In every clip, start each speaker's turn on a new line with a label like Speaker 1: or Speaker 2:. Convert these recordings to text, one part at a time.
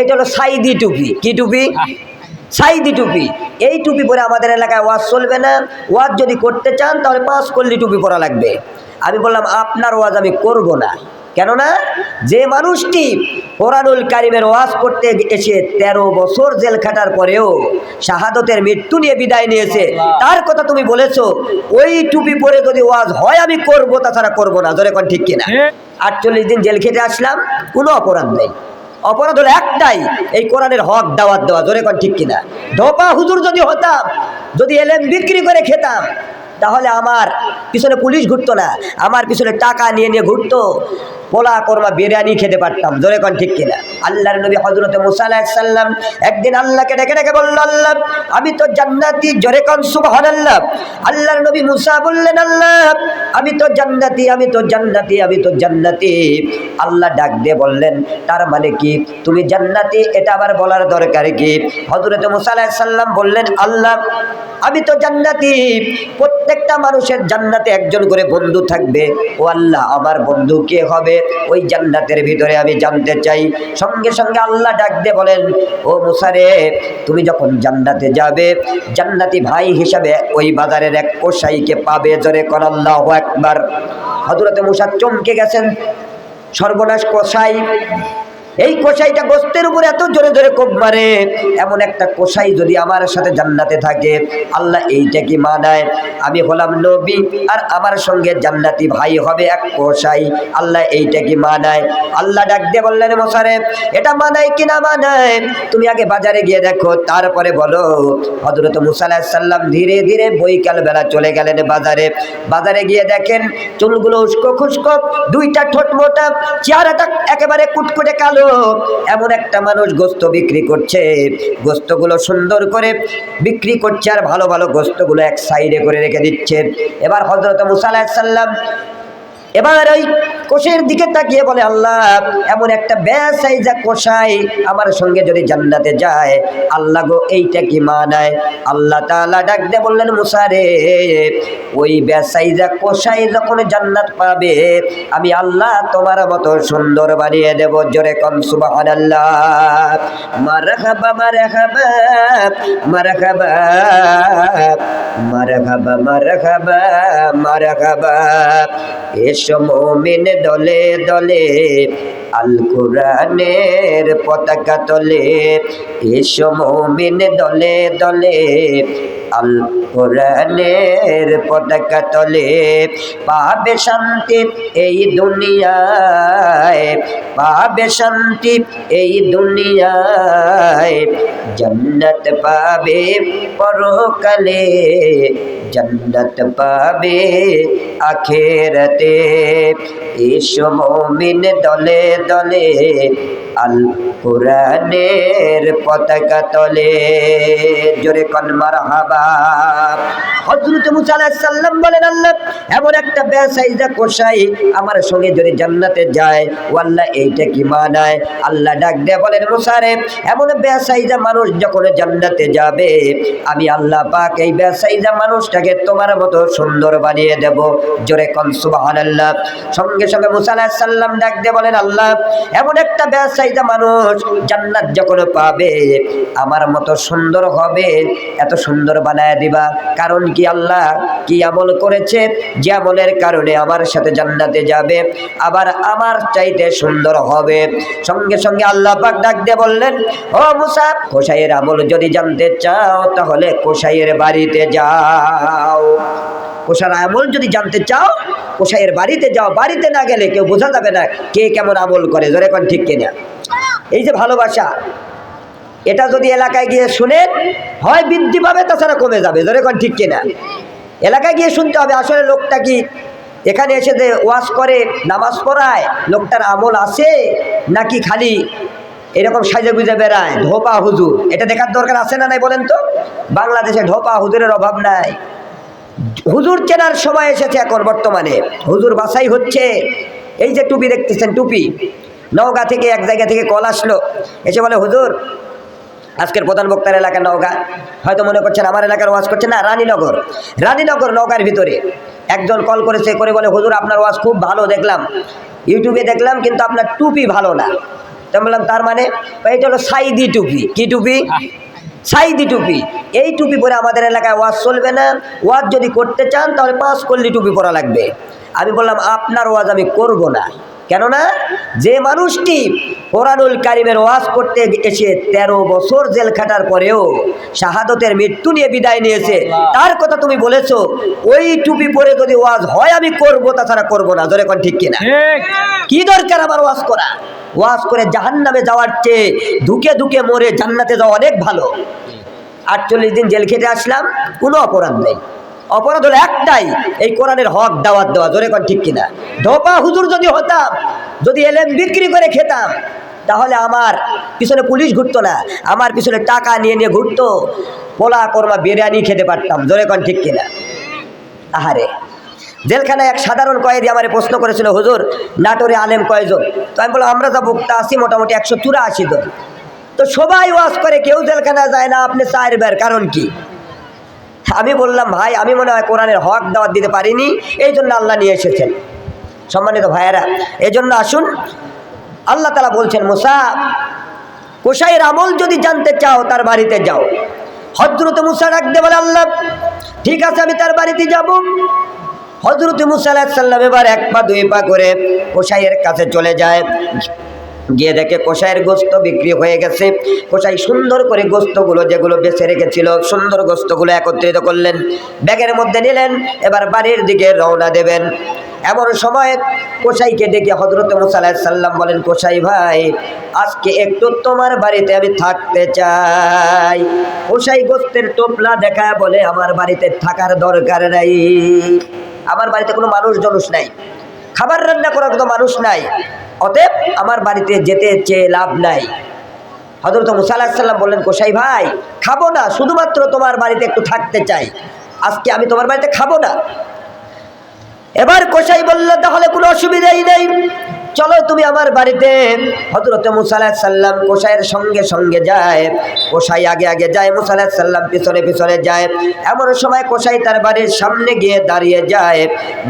Speaker 1: এইটা হলো সাইদি টুপি। কি টুপি? সাইদি টুপি। এই টুপি পরে আমাদের এলাকায় ওয়াজ চলবে না। ওয়াজ যদি করতে চান তাহলে পাঁচ কল্লি টুপি পরা লাগবে। আমি বললাম আপনার ওয়াজ আমি করব না। কেননা যে মানুষটি কোরআনুল কারিমের ওয়াজ করতে এসে তেরো বছর জেল খাটার পরেও শাহাদতের মৃত্যু নিয়ে বিদায় নিয়েছে তার কথা তুমি বলেছ ওই টুপি পরে যদি ওয়াজ হয় আমি করব তাছাড়া করব না। ধরে কোন ঠিক কিনা? আটচল্লিশ দিন জেল খেটে আসলাম কোনো অপরাধ নেই। অপরাধ হলো একটাই, এই কোরআনের হক দাওয়াত দেওয়া। জোরে কন ঠিক কিনা? ধোপা হুজুর যদি হতাম, যদি এলেম বিক্রি করে খেতাম, তাহলে আমার পিছনে পুলিশ ঘুরতো না, আমার পিছনে টাকা নিয়ে নিয়ে ঘুরতো। পোলা কর্মা বিরিয়ানি খেতে পারতাম। জোরে কন ঠিক কিনা? আল্লাহর নবী হজরত মুসা সাল্লাম একদিন আল্লাহকে ডেকে ডেকে বলল, আল্লাহ, আমি তো জান্নাতি, জোরে কন সুবহান আল্লাহ আল্লাহর নবী মুসা বললেন, আল্লাহ, আমি তো জান্নাতি, আমি তো জান্নাতি, আমি তো জান্নাতি। আল্লাহ ডাক দিয়ে বললেন, তার মানে কি? তুমি জান্নাতি, এটা আবার বলার দরকার কি? হজরত মুসা সাল্লাম বললেন, আল্লাহ, আমি তো জান্নাতি। প্রত্যেকটা মানুষের জান্নাতে একজন করে বন্ধু থাকবে। ও আল্লাহ, আমার বন্ধু কে হবে? ওই জান্নাতের ভিতরে আমি জানতে চাই। সঙ্গে সঙ্গে আল্লাহ ডাক দিয়ে বলেন, ও মুসারে তুমি যখন জান্নাতে যাবে, জান্নাতি ভাই হিসাবে ওই বাজারের এক কোসাইকে পাবে জোরে কর আল্লাহ একবার হজরতে মুসা চমকে গেছেন। সর্বনাশ কসাই এই কষাইটা গোস্তের উপরে এত জোরে জোরে কোপ মারে। এমন একটা কষাই যদি আমার সাথে জান্নাতে থাকে, আল্লাহ এইটা কি মানায়? আমি হলাম নবী, আর আমার সঙ্গে জান্নাতি ভাই হবে এক কষাই আল্লাহ এইটা কি মানায়? আল্লাহ ডাক দিয়ে বললেন মশারে এটা মানায় কি না মানায়? তুমি আগে বাজারে গিয়ে দেখো, তারপরে বলো। হজরত মুসাল্লাম ধীরে ধীরে বৈকাল বেলা চলে গেলেন বাজারে। বাজারে গিয়ে দেখেন চুলগুলো উস্কো খুস্কো, দুইটা ঠোঁট মোটা, চেহারাটা একেবারে কুটকুটে কালো এমন একটা মানুষ গোস্ত বিক্রি করছে। গোস্তগুলো সুন্দর করে বিক্রি করছে আর ভালো ভালো গোস্তগুলো এক সাইডে করে রেখে দিচ্ছে। এবার হজরত মুসাল্লাম এবার ওই কোষের দিকে তাকিয়ে বলে, আল্লাহ, এমন একটা বেসাইজা কোষাই আমার সঙ্গে যদি জান্নাতে যায়, আল্লাহ গো, এইটা কি মানায়? আল্লাহ তাআলা ডাক দিয়ে বললেন মুসারে ওই বেসাইজা কোষাই যখন জান্নাত পাবে, আমি আল্লাহ তোমার মতো সুন্দর বানিয়ে দেব, জোরে কম সুবহানাল্লাহ। মারহাবা মারহাবা মারহাবা মারহাবা মারহাবা মারহাবা। এসো মমিন দলে দলে, আল কোরআনের পতাকা তলে। এসো মমিন দলে দলে, আল কোরআনের পতাকা তলে। পাবে শান্তি এই দুনিয়ায়, পাবে শান্তি এই দুনিয়ায়। জন্নত পাবে পরকালে জন্নত পাবে আখেরতে। এসো মমিন দলে দলে আল কোরআনের পতাকা তলে। জোরে কনমার হাবা হজরত মুসা আলাইহিস সাল্লাম বলেন, আল্লাহ, এমন একটা বেসাইজা কোষাই আমার সঙ্গে যদি জান্নাতে যায় ও আল্লাহ এইটা কি মানায়? আল্লাহ ডাক দিয়ে বলেন মুসারে এমন বেসাইজা মানুষ যখন জান্নাতে যাবে, আমি আল্লাহ পাক এই বেসাইজা মানুষটাকে তোমার মতো সুন্দর বানিয়ে দেব। জোরে কন সুবহানাল্লাহ। সঙ্গে সঙ্গে মুসা আলাইহিস সাল্লাম ডাক দিয়ে বলেন, আল্লাহ, এমন একটা বেসাইজা মানুষ জান্নাত যখন পাবে, আমার মতো সুন্দর হবে, এত সুন্দর বানায় দিবা। কারণ কি আল্লাহ? কি আমল করেছে? যে আমলের কারণে আমার সাথে জান্নাতে যাবে, আবার আমার চাইতে সুন্দর হবে। সঙ্গে সঙ্গে আল্লাহ পাক ডাক দিয়ে বললেন, ও মুসা কোষাইয়ের আমল যদি জানতে চাও, তাহলে কোষাইয়ের বাড়িতে যাও। কোষার আমল যদি জানতে চাও, কোষাইয়ের বাড়িতে যাও, বাড়িতে না গেলে কেউ বোঝা যাবে না কে কেমন আমল করে, জোরে কোন ঠিক কিনা। এই যে ভালোবাসা, এটা যদি এলাকায় গিয়ে শুনেন হয় বৃদ্ধি পাবে, তাছাড়া কমে যাবে, জোরে কোন ঠিক কিনা। এলাকায় গিয়ে শুনতে হবে, আসলে লোকটা কি এখানে এসে যে ওয়াশ করে, নামাজ পড়ায়, লোকটার আমল আছে নাকি খালি এরকম সাজে গুজে বেড়ায়, ধোপা হুজুর, এটা দেখার দরকার আছে না নাই বলেন তো? বাংলাদেশে ঢোপা হুজুরের অভাব নাই। হুজুর চেনার সময় এসেছে এখন বর্তমানে। হুজুর বাসাই হচ্ছে। এই যে টুপি দেখতেছেন, টুপি। নওগাঁ থেকে এক জায়গা থেকে কল আসলো। এসে বলে, হুজুর, আজকের প্রধান বক্তার এলাকা নওগাঁ। হয়তো মনে করছেন আমার এলাকার ওয়াজ করছে না, রানীনগর। রানীনগর নওগাঁর ভিতরে। একজন কল করেছে, করে বলে, হুজুর, আপনার ওয়াজ খুব ভালো, দেখলাম। ইউটিউবে দেখলাম, কিন্তু আপনার টুপি ভালো না। তো বললাম, তার মানে? এটা হলো সাইদি টুপি। কি টুপি? সাইদি টুপি। এই টুপি পরে আমাদের এলাকায় ওয়াজ চলবে না। ওয়াজ যদি করতে চান তাহলে পাঁচ কল্লি টুপি পরা লাগবে। আমি বললাম আপনার ওয়াজ আমি করব না। কেননা যে মানুষটি কোরআনুল কারিমের ওয়াজ করতে এসে তেরো বছর জেল খাটার পরেও শাহাদতের মৃত্যু নিয়ে বিদায় নিয়েছে তার কথা তুমি বলেছ ওই টুপি পরে যদি ওয়াজ হয় আমি করব তাছাড়া করব না। ধরে কোন ঠিক কিনা? কি দরকার আমার ওয়াজ করা? ওয়াজ করে জাহান্নামে যাওয়ার চেয়ে ধুকে ধুকে মরে জান্নাতে যাওয়া অনেক ভালো। আটচল্লিশ দিন জেল খেটে আসলাম, কোনো অপরাধ নেই। অপরাধ হলো একটাই, এই কোরআনের হক, দাওয়াত দেওয়া, জোরে কন ঠিক কিনা? ধোপা হুজুর যদি হতাম, যদি এলেম বিক্রি করে খেতাম, তাহলে আমার পিছনে পুলিশ ঘুরতো না, আমার পিছনে টাকা নিয়ে নিয়ে ঘুরতো, পোলা কর্মা বিরিয়ানি খেতে পারতাম, জোরে কন ঠিক কিনা? আহারে। জেলখানায় এক সাধারণ কয়েদি আমার প্রশ্ন করেছিল, হুজুর, নাটোরে আলেম কয়জন? তো আমি বললাম, আমরা যা ভুক্তা আছি মোটামুটি একশো চুরাশি জন। তো সবাই ওয়াজ করে, কেউ জেলখানায় যায় না, আপনি চার বের, কারণ কি? আমি বললাম, ভাই, আমি মনে হয় কোরআনের হক দাওয়াত দিতে পারিনি, এই জন্য আল্লাহ নিয়ে এসেছেন। সম্মানিত ভাইয়েরা এই জন্য আসুন, আল্লাহ তালা বলছেন, মুসা কোষাইয়ের আমল যদি জানতে চাও, তার বাড়িতে যাও। হজরত মুসা ডাকতে বলে, আল্লাহ, ঠিক আছে, আমি তার বাড়িতে যাব। হজরত মুসা আলাহিসাল্লাম এবার এক পা, দুই পা করে কোষাইয়ের কাছে চলে যায়। গিয়ে দেখে কোষাইয়ের গোস্ত বিক্রি হয়ে গেছে। কোষাই সুন্দর করে গোস্তগুলো যেগুলো বেছে রেখেছিল, সুন্দর গোস্তগুলো একত্রিত করলেন। ব্যাগের মধ্যে নিলেন, এবার বাড়ির দিকে রওনা দেবেন। এমন সময় কোষাইকে ডেকে হজরত মুসাল্লাহ সাল্লাম বলেন কোষাই ভাই, আজকে একটু তোমার বাড়িতে আমি থাকতে চাই। কোষাই গোস্তের টোপলা দেখায় বলে, আমার বাড়িতে থাকার দরকার নাই। আমার বাড়িতে কোনো মানুষ জনুষ নাই। খাবার রান্না করার কোনো মানুষ নাই। অতএব আমার বাড়িতে যেতে চেয়ে লাভ নাই। হজরত মুসাল্লাম বললেন কোসাই ভাই, খাব না, শুধুমাত্র তোমার বাড়িতে একটু থাকতে চাই। আজকে আমি তোমার বাড়িতে খাব না। এবার কোসাই বললেন তাহলে কোনো অসুবিধাই নেই। চলো তুমি আমার বাড়িতে। হজরত মুসাল্লাহ সাল্লাম কোসাইয়ের সঙ্গে সঙ্গে যায়। কোসাই আগে আগে যায় মুসাল্লাহ সাল্লাম পিছনে পিছনে যায়। এমন সময় কোসাই তার বাড়ির সামনে গিয়ে দাঁড়িয়ে যায়।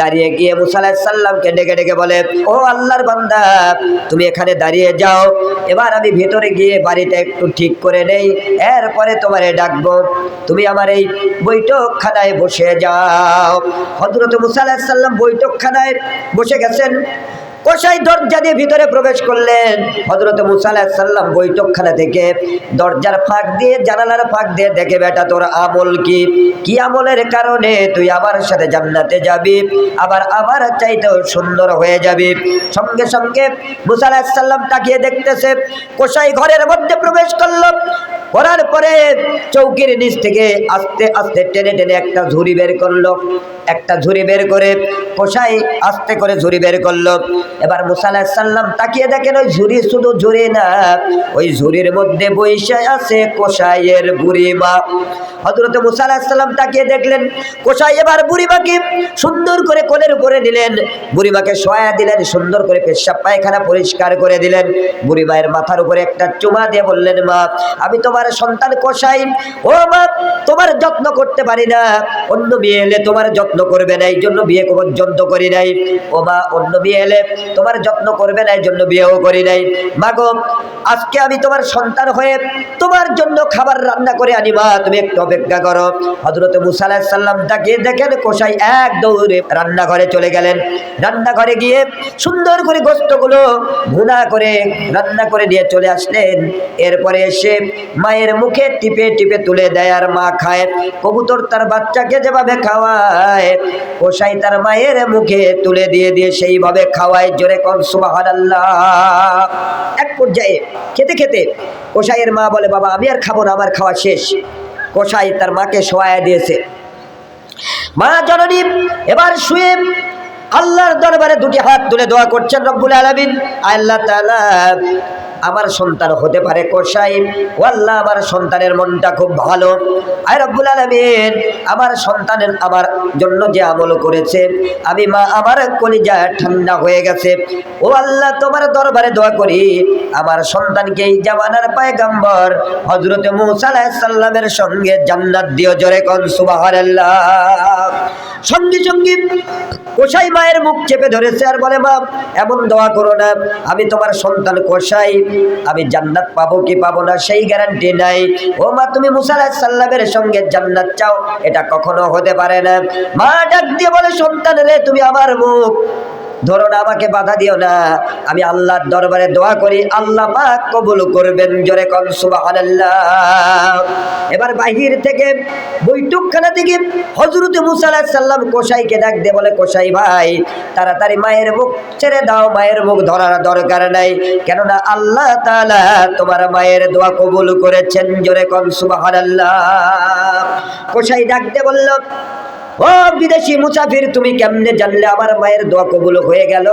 Speaker 1: দাঁড়িয়ে গিয়ে মুসাল্লাহ সাল্লামকে ডেকে ডেকে বলে, ও আল্লাহর বান্দা, তুমি এখানে দাঁড়িয়ে যাও। এবার আমি ভেতরে গিয়ে বাড়িটা একটু ঠিক করে নেই। এরপরে তোমারে ডাকবো। তুমি আমার এই বৈঠকখানায় বসে যাও। হজরত মুসাল্লাহ সাল্লাম বৈঠকখানায় বসে গেছেন। কষাই দরজা দিয়ে ভিতরে প্রবেশ করলেন। হজরত মুসাল্লাম বৈঠকখানা থেকে দরজার ফাঁক দিয়ে, জানালার ফাঁক দিয়ে দেখে, বেটা, তোর আমল কি? কি আমলের কারণে তুই আমার সাথে জান্নাতে যাবি? আবার আমার চাইতেও সুন্দর হয়ে যাবি? সঙ্গে সঙ্গে মুসাল্লাম তাকিয়ে দেখতেছে কষাই ঘরের মধ্যে প্রবেশ করল। করার পরে চৌকির নিচ থেকে আস্তে আস্তে টেনে টেনে একটা ঝুড়ি বের করল। একটা ঝুড়ি বের করে কষাই আস্তে করে ঝুড়ি বের করল। এবার মুসাল্লাহ সাল্লাম তাকিয়ে দেখেন ওই ঝুড়ি শুধু ঝুড়ি না, ওই ঝুড়ির মধ্যে বৈশে আছে কোষাইয়ের বুড়িমা। হজরত মুসাল্লাহ সাল্লাম তাকিয়ে দেখলেন কোষাই এবার বুড়িমাকে সুন্দর করে কোলের উপরে নিলেন। বুড়িমাকে সয়া দিলেন, সুন্দর করে পেশাব পায়খানা পরিষ্কার করে দিলেন। বুড়িমায়ের মাথার উপরে একটা চুমা দিয়ে বললেন, মা, আমি তোমার সন্তান কোষাই ও মা, তোমার যত্ন করতে পারি না। অন্য বিয়ে এলে তোমার যত্ন করবে না, এই জন্য বিয়ে পর্যন্ত করি নাই। ও মা, অন্য বিয়ে এলে তোমার যত্ন করবে না, এই জন্য বিয়েও করি নাই। মাগো আজকে আমি তোমার সন্তান হয়ে তোমার জন্য খাবার রান্না করে আনি, মা, তুমি একটু অপেক্ষা করো। হজরত সাল্লাম তাকে দেখেন কোষাই এক দৌড়ে রান্নাঘরে চলে গেলেন। রান্নাঘরে গিয়ে সুন্দর করে গোস্তগুলো ভুনা করে রান্না করে নিয়ে চলে আসলেন। এরপরে এসে মায়ের মুখে টিপে টিপে তুলে দেয় আর মা খায়। কবুতর তার বাচ্চাকে যেভাবে খাওয়ায় কোষাই তার মায়ের মুখে তুলে দিয়ে দিয়ে সেইভাবে খাওয়ায়। জোরে কন সুবাহান এক পর্যায়ে খেতে খেতে কোষাইয়ের মা বলে, বাবা, আমি আর খাব না, আমার খাওয়া শেষ। কোষাই তার মাকে শোয়া দিয়েছে। মা জননী, এবার শুয়ে আল্লাহর দরবারে দুটি হাত তুলে দোয়া করছেন রব্বুল আলামিন। আল্লাহ তাআলা আমার সন্তান হতে পারে কোষাই ও আল্লাহ আমার সন্তানের মনটা খুব ভালো। আয় রব্বুল আলামিন, আমার সন্তানের আমার জন্য যে আমল করেছে, আমি মা, আমার কলিজা ঠান্ডা হয়ে গেছে। ও আল্লাহ, তোমার দরবারে দোয়া করি, আমার সন্তানকে এই জামানার পায়গাম্বর হজরতে মুসা আলাইহিস সঙ্গে জান্নাত দিও জোরে কোন, সুবহানাল্লাহ। সঙ্গে সঙ্গে কোষাই মায়ের মুখ চেপে ধরেছে আর বলে, মা, এমন দোয়া করো না, আমি তোমার সন্তান কোষাই আমি জান্নাত পাবো কি পাবো না সেই গ্যারান্টি নাই। ও মা, তুমি মুসা আলাইহিস সাল্লামের সঙ্গে জান্নাত চাও, এটা কখনো হতে পারে না। মা ডাক দিয়ে বলে, সন্তান রে, তুমি আমার মুখ। ধরো না আমাকে বাধা দিও না। আমি আল্লাহর দরবারে দোয়া করি, আল্লাহ পাক কবুল করবেন জোরে কন, সুবহানাল্লাহ। এবার বাহির থেকে বৈঠকখানা থেকে হযরত মুসা আলাইহিস সাল্লাম কোসাইকে ডাক দিয়ে বলে, কোসাই ভাই, তাড়াতাড়ি মায়ের মুখ ছেড়ে দাও, মায়ের মুখ ধরার দরকার নাই। কেননা আল্লাহ তাআলা তোমার মায়ের দোয়া কবুল করেছেন জোরে কন, সুবহানাল্লাহ। কোসাই ডাক দিয়ে বলল ও বিদেশি মুসাফির, তুমি কেমনে জানলে? আমার মায়ের দোয়া কবুল হয়ে গেল।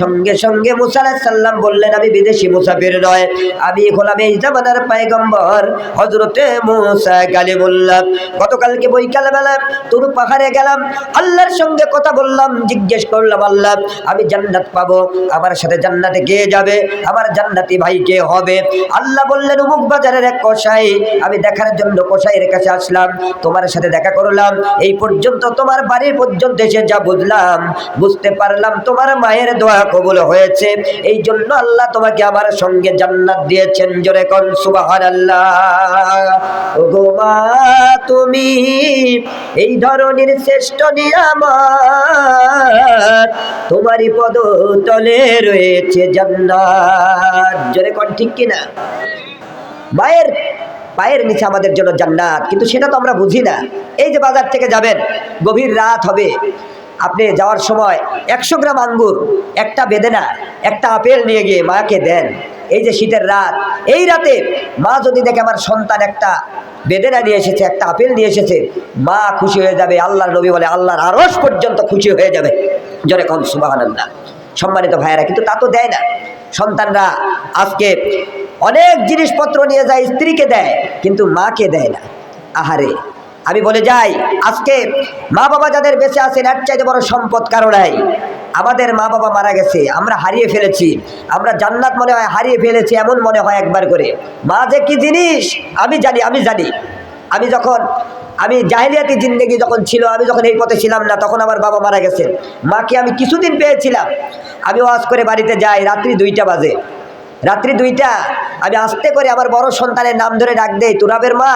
Speaker 1: সঙ্গে সঙ্গে সাল্লাম বললেন, আমি বিদেশি মুসাফির নয়, আমি হলাম এই জামানার পায়গম্বর। হজরতে মুসা কালিমুল্লাহ গতকালকে বৈকাল বেলা তোর পাহাড়ে গেলাম, আল্লাহর সঙ্গে কথা বললাম, জিজ্ঞেস করলাম, আল্লাহ, আমি জান্নাত পাবো, আমার সাথে জান্নাতে কে যাবে? আমার জান্নাতি ভাই কে হবে? আল্লাহ বললেন, উমুক বাজারের এক কষাই আমি দেখার জন্য কষাইয়ের কাছে আসলাম, তোমার সাথে দেখা করলাম, এই পর্যন্ত তোমার বাড়ির পর্যন্ত এসে যা বুঝলাম, বুঝতে পারলাম তোমার মায়ের দোয়া কবুল হয়েছে। এই জন্য আল্লাহ তোমাকে আমার সঙ্গে জান্নাত দিয়েছেন। জোরে কন সুবহানাল্লাহ। ওগো মা, তুমি এই ধরনের শ্রেষ্ঠ নিয়ামত তোমারই পদ তলে রয়েছে জান্নাত। জোরে কন ঠিক কিনা? মায়ের পায়ের নিচে আমাদের জন্য জান্নাত। কিন্তু সেটা তো আমরা বুঝি না। এই যে বাজার থেকে যাবেন, গভীর রাত হবে। আপনি যাওয়ার সময় একশো গ্রাম আঙ্গুর, একটা বেদেনা, একটা আপেল নিয়ে গিয়ে মাকে দেন। এই যে শীতের রাত, এই রাতে মা যদি দেখে আমার সন্তান একটা বেদেনা নিয়ে এসেছে, একটা আপেল নিয়ে এসেছে, মা খুশি হয়ে যাবে। আল্লাহর নবী বলে, আল্লাহর আরস পর্যন্ত খুশি হয়ে যাবে। জোরে কম সুবাহান্লাহ সম্মানিত ভাইয়েরা, কিন্তু তা তো দেয় না। সন্তানরা আজকে অনেক জিনিসপত্র নিয়ে যায়, স্ত্রীকে দেয়, কিন্তু মাকে দেয় না। আহারে, আমি বলে যাই, আজকে মা বাবা যাদের বেঁচে আছেন, এর চাইতে বড় সম্পদ কারও নাই। আমাদের মা বাবা মারা গেছে, আমরা হারিয়ে ফেলেছি। আমরা জান্নাত মনে হয় হারিয়ে ফেলেছি, এমন মনে হয় একবার করে। মা যে কি জিনিস? আমি জানি আমি জানি। আমি যখন, আমি জাহিলিয়াতি জিন্দেগি যখন ছিল, আমি যখন এই পথে ছিলাম না, তখন আমার বাবা মারা গেছেন। মাকে আমি কিছুদিন পেয়েছিলাম। আমি ওয়াজ করে বাড়িতে যাই, রাত্রি দুইটা বাজে। রাত্রি দুইটা, আমি আস্তে করে আমার বড় সন্তানের নাম ধরে ডাক দেই, তুরাবের মা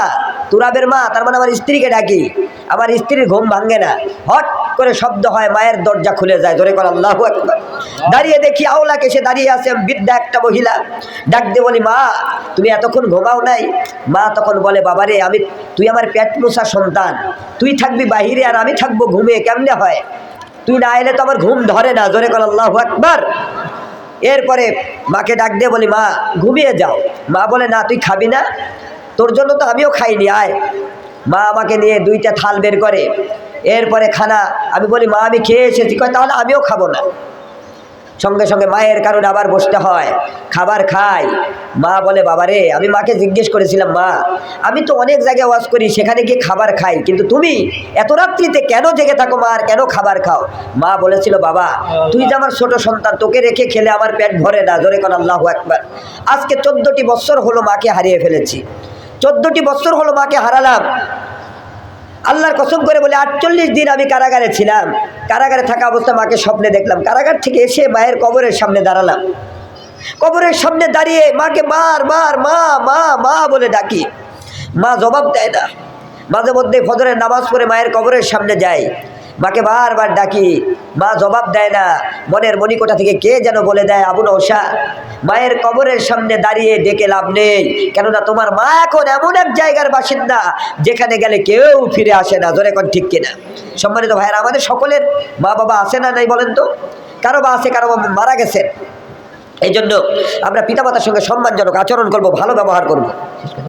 Speaker 1: তুরাবের মা, তার মানে আমার স্ত্রীকে ডাকি। আমার স্ত্রীর ঘুম ভাঙে না। হট করে শব্দ হয়, মায়ের দরজা খুলে যায়, ধরে কর, আল্লাহ দাঁড়িয়ে দেখি আওলাকে সে দাঁড়িয়ে আছে বৃদ্ধা একটা মহিলা। ডাক দিয়ে বলি, মা, তুমি এতক্ষণ ঘুমাও নাই? মা তখন বলে, বাবারে, আমি, তুই আমার পেট মুসা সন্তান। তুই থাকবি বাহিরে আর আমি থাকব ঘুমে, কেমনে হয়? তুই না এলে তো আমার ঘুম ধরে না। জোরে কর, আল্লাহ একবার এরপরে মাকে ডাক দিয়ে বলি, মা, ঘুমিয়ে যাও। মা বলে, না, তুই খাবি না। তোর জন্য তো আমিও খাইনি, আয়। মা আমাকে নিয়ে দুইটা থাল বের করে। এরপরে খানা, আমি বলি, মা, আমি খেয়ে এসেছি। কয়, তাহলে আমিও খাব না। সঙ্গে সঙ্গে মায়ের কারণে আবার বসতে হয়। খাবার খাই। মা বলে বাবা রে আমি মাকে জিজ্ঞেস করেছিলাম, মা, আমি তো অনেক জায়গায় ওয়াজ করি, সেখানে গিয়ে খাবার খাই। কিন্তু তুমি এত রাত্রিতে কেন জেগে থাকো, মা, আর কেন খাবার খাও? মা বলেছিল, বাবা, তুই যে আমার ছোট সন্তান, তোকে রেখে খেলে আমার পেট ভরে না, জোরে কোন আল্লাহ একবার আজকে চোদ্দটি বছর হলো মাকে হারিয়ে ফেলেছি। চোদ্দটি বছর হলো মাকে হারালাম। আল্লাহর কসম করে বলে, আটচল্লিশ দিন আমি কারাগারে ছিলাম। কারাগারে থাকা অবস্থা মাকে স্বপ্নে দেখলাম। কারাগার থেকে এসে মায়ের কবরের সামনে দাঁড়ালাম। কবরের সামনে দাঁড়িয়ে মাকে মার মার, মা মা মা বলে ডাকি। মা জবাব দেয় না। মাঝে মধ্যে ফজরের নামাজ পড়ে মায়ের কবরের সামনে যাই মাকে বারবার ডাকি, মা জবাব দেয় না। মনের মণিকোটা থেকে কে যেন বলে দেয়, আবু নৌসা মায়ের কবরের সামনে দাঁড়িয়ে ডেকে লাভ নেই। কেননা তোমার মা এখন এমন এক জায়গার বাসিন্দা, যেখানে গেলে কেউ ফিরে আসে না। ধরে এখন ঠিক কিনা? সম্মানিত ভাইয়েরা, আমাদের সকলের মা বাবা আছে না নাই বলেন তো? কারও বা আছে, কারও বা মারা গেছেন এই জন্য আমরা পিতামাতার সঙ্গে সম্মানজনক আচরণ করব, ভালো ব্যবহার করব।